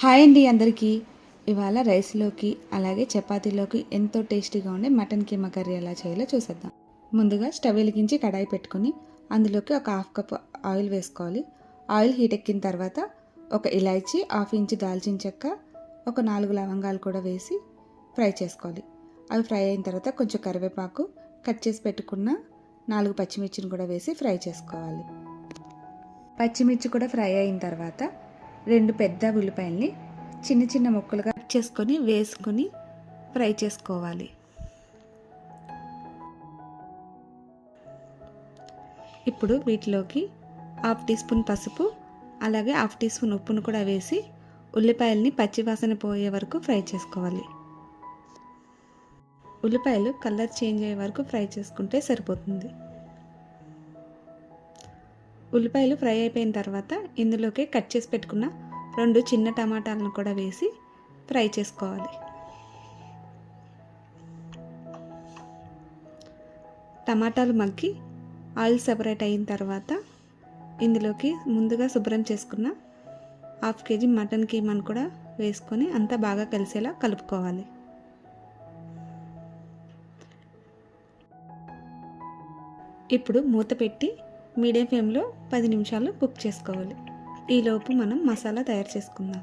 Hi అండి అందరికీ. ఇవాళ రైస్లోకి అలాగే చపాతీలోకి ఎంతో టేస్టీగా ఉండే మటన్ కీమ కర్రీ ఎలా చేయాలో చూసేద్దాం. ముందుగా స్టవ్ వెలిగించి కడాయి పెట్టుకొని అందులోకి ఒక హాఫ్ కప్ ఆయిల్ వేసుకోవాలి. ఆయిల్ హీట్ ఎక్కిన తర్వాత ఒక ఇలాచీ హాఫ్ ఇంచ్ దాల్చిన చెక్క ఒక నాలుగు లవంగాలు కూడా వేసి ఫ్రై చేసుకోవాలి. అవి ఫ్రై అయిన తర్వాత కొంచెం కరివేపాకు కట్ చేసి పెట్టుకున్న నాలుగు పచ్చిమిర్చిని కూడా వేసి ఫ్రై చేసుకోవాలి. పచ్చిమిర్చి కూడా ఫ్రై అయిన తర్వాత రెండు పెద్ద ఉల్లిపాయల్ని చిన్న చిన్న ముక్కలుగా కట్ చేసుకొని వేసుకొని ఫ్రై చేసుకోవాలి. ఇప్పుడు వీటిలోకి హాఫ్ టీ స్పూన్ పసుపు అలాగే హాఫ్ టీ స్పూన్ ఉప్పును కూడా వేసి ఉల్లిపాయల్ని పచ్చివాసన పోయే వరకు ఫ్రై చేసుకోవాలి. ఉల్లిపాయలు కలర్ చేంజ్ అయ్యే వరకు ఫ్రై చేసుకుంటే సరిపోతుంది. ఉల్లిపాయలు ఫ్రై అయిపోయిన తర్వాత ఇందులోకి కట్ చేసి పెట్టుకున్న రెండు చిన్న టమాటాలను కూడా వేసి ఫ్రై చేసుకోవాలి. టమాటాలు మగ్గి ఆయిల్ సెపరేట్ అయిన తర్వాత ఇందులోకి ముందుగా శుభ్రం చేసుకున్న హాఫ్ కేజీ మటన్ కీమాను కూడా వేసుకొని అంతా బాగా కలిసేలా కలుపుకోవాలి. ఇప్పుడు మూత పెట్టి మీడియం ఫ్లేమ్లో పది నిమిషాలు కుక్ చేసుకోవాలి. ఈలోపు మనం మసాలా తయారు చేసుకుందాం.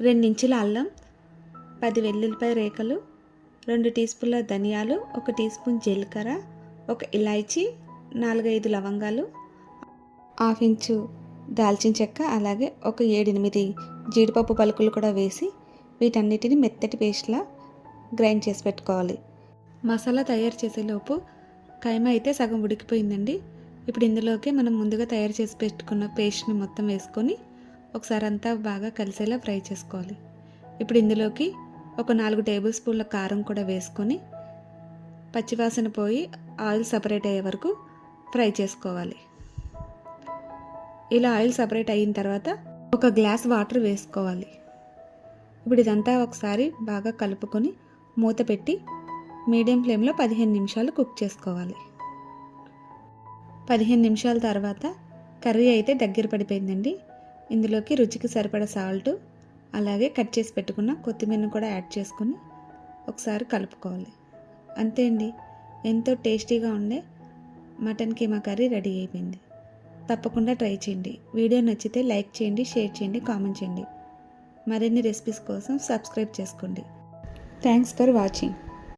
రెండించుల అల్లం పది వెల్లుల్లిపాయ రేఖలు రెండు టీ స్పూన్ల ధనియాలు ఒక టీ స్పూన్ జీలకర్ర ఒక ఇలాయచి నాలుగైదు లవంగాలు హాఫ్ ఇంచు దాల్చిన చెక్క అలాగే ఒక ఏడెనిమిది జీడిపప్పు పలుకులు కూడా వేసి వీటన్నిటిని మెత్తటి పేస్ట్లా గ్రైండ్ చేసి పెట్టుకోవాలి. మసాలా తయారు చేసేలోపు కైమ అయితే సగం ఉడికిపోయిందండి. ఇప్పుడు ఇందులోకి మనం ముందుగా తయారు చేసి పెట్టుకున్న పేస్ట్ని మొత్తం వేసుకొని ఒకసారి అంతా బాగా కలిసేలా ఫ్రై చేసుకోవాలి. ఇప్పుడు ఇందులోకి ఒక నాలుగు టేబుల్ స్పూన్ల కారం కూడా వేసుకొని పచ్చివాసన పోయి ఆయిల్ సపరేట్ అయ్యే వరకు ఫ్రై చేసుకోవాలి. ఇలా ఆయిల్ సపరేట్ అయిన తర్వాత ఒక గ్లాస్ వాటర్ వేసుకోవాలి. ఇప్పుడు ఇదంతా ఒకసారి బాగా కలుపుకొని మూత పెట్టి మీడియం ఫ్లేమ్లో పదిహేను నిమిషాలు కుక్ చేసుకోవాలి. పదిహేను నిమిషాల తర్వాత కర్రీ అయితే దగ్గర పడిపోయిందండి. ఇందులోకి రుచికి సరిపడ సాల్ట్ అలాగే కట్ చేసి పెట్టుకున్న కొత్తిమీరను కూడా యాడ్ చేసుకొని ఒకసారి కలుపుకోవాలి. అంతే అండి. ఎంతో టేస్టీగా ఉండే మటన్ కీమా కర్రీ రెడీ అయిపోయింది. తప్పకుండా ట్రై చేయండి. వీడియో నచ్చితే లైక్ చేయండి షేర్ చేయండి కామెంట్ చేయండి. మరిన్ని రెసిపీస్ కోసం సబ్స్క్రైబ్ చేసుకోండి. Thanks for watching.